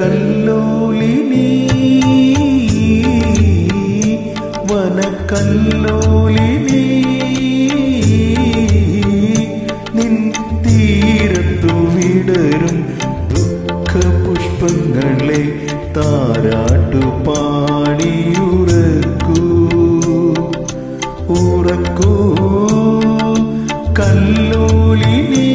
വനക്കല്ലോലിനി വനക്കല്ലോലിനി നിൻ തീരത്തു വിടരും ദുഃഖപുഷ്പങ്ങളെ താരാട്ടു പാടിയുറക്കൂ. ഉറക്കൂ കല്ലോലിനി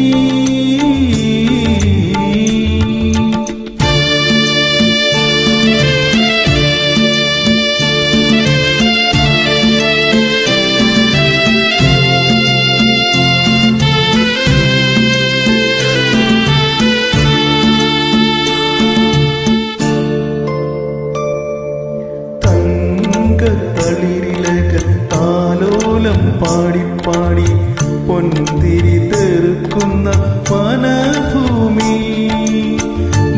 താലോലം പാടിപ്പാടി പൊൻതിരി തെറുക്കുന്ന വനഭൂമി.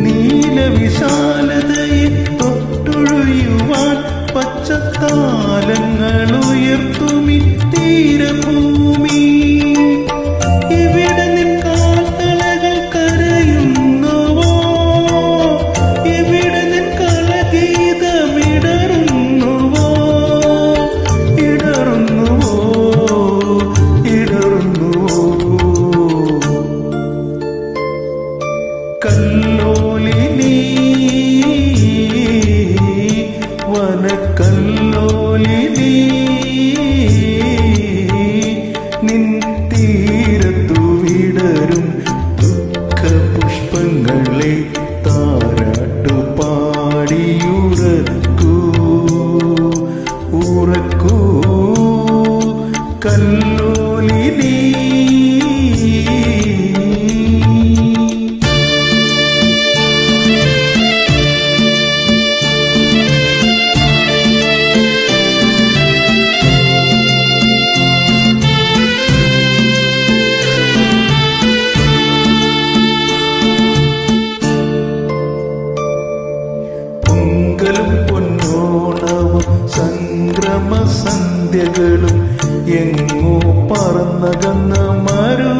നീലവിശാലതയെ തൊട്ടൊഴിയുവാൻ പച്ചത്താലങ്ങൾ ഉയർത്തുമി തീരഭൂമി ഇവിടെ കല്ലോലിനി പൊന്നോണവും സംക്രമ സന്ധ്യകളും എങ്ങോ പറന്നകന്ന മരുഭൂമി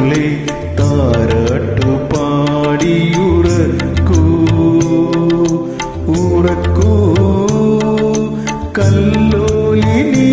താരങ്ങളെ താരാട്ടു പാടിയുറക്കൂ ഉറക്കൂ. കല്ലോലിനീ